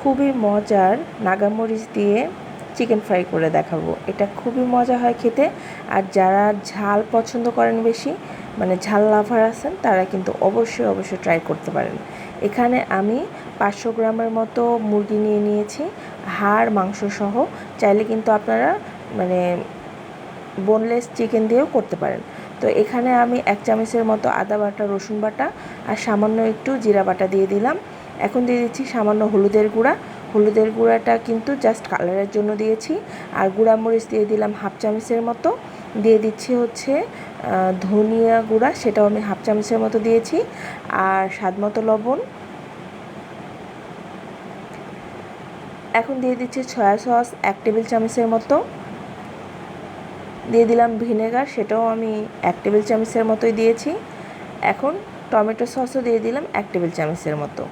খুবই মজার নাগামরিচ দিয়ে চিকেন ফ্রাই করে দেখাবো। এটা খুবই মজা হয় খেতে। আর যারা ঝাল পছন্দ করেন বেশি মানে ঝাল লাভার আছেন, তারা কিন্তু অবশ্যই অবশ্যই ট্রাই করতে পারেন। এখানে আমি পাঁচশো গ্রামের মতো মুরগি নিয়ে নিয়েছি, হাড় মাংস সহ চাইলে কিন্তু আপনারা মানে বোনলেস চিকেন দিয়েও করতে পারেন। তো এখানে আমি এক চামচের মতো আদা বাটা, রসুন বাটা আর সামান্য একটু জিরা বাটা দিয়ে দিলাম। এখন দিয়ে দিচ্ছি সামান্য হলুদের গুঁড়া। হলুদের গুঁড়াটা কিন্তু জাস্ট কালারের জন্য দিয়েছি। আর গুঁড়া মরিচ দিয়ে দিলাম হাফ চামচের মতো। দিয়ে দিচ্ছি হচ্ছে ধনিয়া গুঁড়া, সেটাও আমি হাফ চামচের মতো দিয়েছি। আর স্বাদ মতো লবণ। এখন দিয়ে দিচ্ছি সয়া সস এক টেবিল চামচের মতো। দিয়ে দিলাম ভিনেগার সেটাও আমি এক টেবিল চামচের মতোই দিয়েছি। এখন টমেটো সসও দিয়ে দিলাম এক টেবিল চামচের মতো।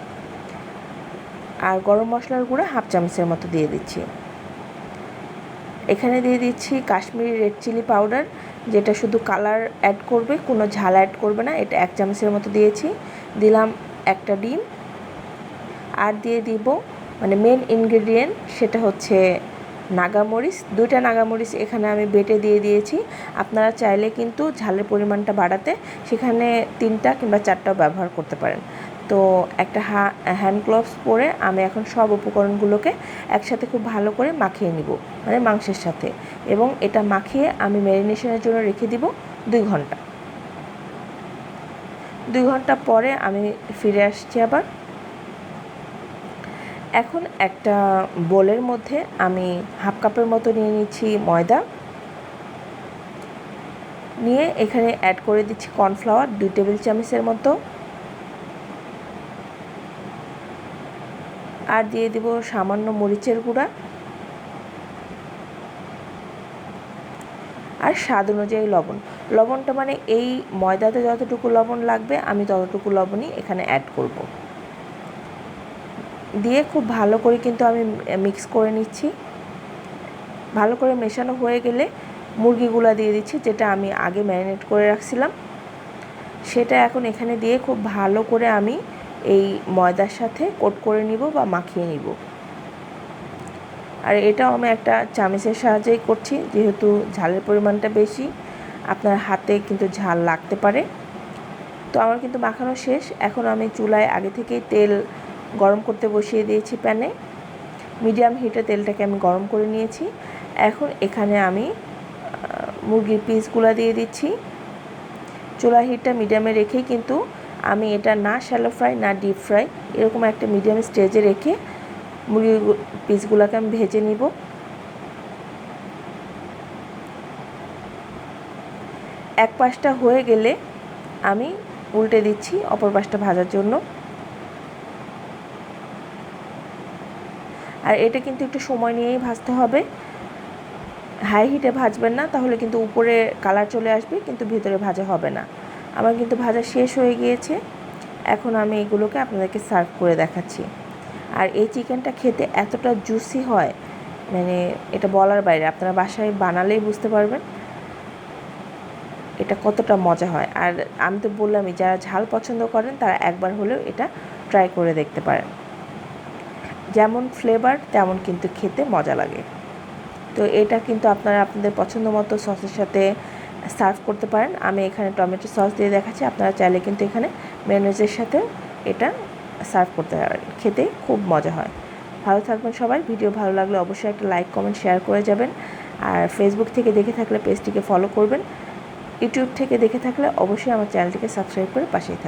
আর গরম মশলার গুঁড়ো হাফ চামচের মতো দিয়ে দিচ্ছি। এখানে দিয়ে দিচ্ছি কাশ্মীরি রেড চিলি পাউডার, যেটা শুধু কালার অ্যাড করবে, কোনো ঝাল অ্যাড করবে না, এটা এক চামচের মতো দিয়েছি। দিলাম একটা ডিম। আর দিয়ে দিব মানে মেন ইনগ্রেডিয়েন্ট সেটা হচ্ছে নাগামরিচ। দুইটা নাগামরিচ এখানে আমি বেটে দিয়ে দিয়েছি। আপনারা চাইলে কিন্তু ঝালের পরিমাণটা বাড়াতে সেখানে তিনটা কিংবা চারটাও ব্যবহার করতে পারেন। তো একটা হ্যান্ড গ্লোভস পরে আমি এখন সব উপকরণগুলোকে একসাথে খুব ভালো করে মাখিয়ে নিব মানে মাংসের সাথে। এবং এটা মাখিয়ে আমি ম্যারিনেশনের জন্য রেখে দিব দুই ঘণ্টা। দুই ঘণ্টা পরে আমি ফিরে আসছি আবার। এখন একটা বোলের মধ্যে আমি হাফ কাপের মতো নিয়ে নিচ্ছি ময়দা। নিয়ে এখানে অ্যাড করে দিচ্ছি কর্নফ্লাওয়ার দুই টেবিল চামচের মতো। আর দিয়ে দিব সামান্য মরিচের গুঁড়া। আর স্বাদ অনুযায়ী লবণ। লবণটা মানে এই ময়দাতে যতটুকু লবণ লাগবে, আমি ততটুকু লবণই এখানে অ্যাড করব। দিয়ে খুব ভালো করে কিন্তু আমি মিক্স করে নিচ্ছি। ভালো করে মেশানো হয়ে গেলে মুরগিগুলো দিয়ে দিচ্ছি, যেটা আমি আগে ম্যারিনেট করে রাখছিলাম। সেটা এখন এখানে দিয়ে খুব ভালো করে আমি এই ময়দার সাথে কোট করে নিব বা মাখিয়ে নিব। আর এটাও আমি একটা চামিচের সাহায্যেই করছি, যেহেতু ঝালের পরিমাণটা বেশি, আপনার হাতে কিন্তু ঝাল লাগতে পারে। তো আমার কিন্তু মাখানো শেষ, এখন আমি চুলায় আগে থেকেই তেল গরম করতে বসিয়ে দিয়েছি প্যানে। মিডিয়াম হিটে তেলটাকে আমি গরম করে নিয়েছি। এখন এখানে আমি মুরগির পিসগুলো দিয়ে দিচ্ছি। চুলা হিটটা মিডিয়ামে রেখেই কিন্তু আমি এটা না শ্যালো ফ্রাই না ডিপ ফ্রাই এরকম একটা মিডিয়াম স্টেজে রেখে মুরগির পিসগুলোকে আমি ভেজে নিব। এক পাশটা হয়ে গেলে আমি উল্টে দিচ্ছি অপর পাশটা ভাজার জন্য। আর এটা কিন্তু একটু সময় নিয়েই ভাজতে হবে। হাই হিটে ভাজবেন না, তাহলে কিন্তু উপরে কালার চলে আসবে, কিন্তু ভিতরে ভাজা হবে না। আমার কিন্তু ভাজা শেষ হয়ে গিয়েছে। এখন আমি এগুলোকে আপনাদেরকে সার্ভ করে দেখাচ্ছি। আর এই চিকেনটা খেতে এতটা জুসি হয় মানে এটা বলার বাইরে, আপনারা বাসায় বানালেই বুঝতে পারবেন এটা কতটা মজা হয়। আর আমি তো বললামই, যারা ঝাল পছন্দ করেন, তারা একবার হলেও এটা ট্রাই করে দেখতে পারেন। যেমন ফ্লেভার তেমন কিন্তু খেতে মজা লাগে। তো এটা কিন্তু আপনারা আপনাদের পছন্দ মতো সসের সাথে সার্ভ করতে পারেন। আমি এখানে টমেটো সস দিয়ে দেখাচ্ছি, আপনারা চাইলে কিন্তু এখানে মেয়নিজের সাথে এটা সার্ভ করতে পারেন। খেতে খুব মজা হয়। ভালো থাকবেন সবাই। ভিডিও ভালো লাগলে অবশ্যই একটা লাইক, কমেন্ট, শেয়ার করে যাবেন। আর ফেসবুক থেকে দেখে থাকলে পেজটিকে ফলো করবেন। ইউটিউব থেকে দেখে থাকলে অবশ্যই আমার চ্যানেলটিকে সাবস্ক্রাইব করে পাশেই থাকবেন।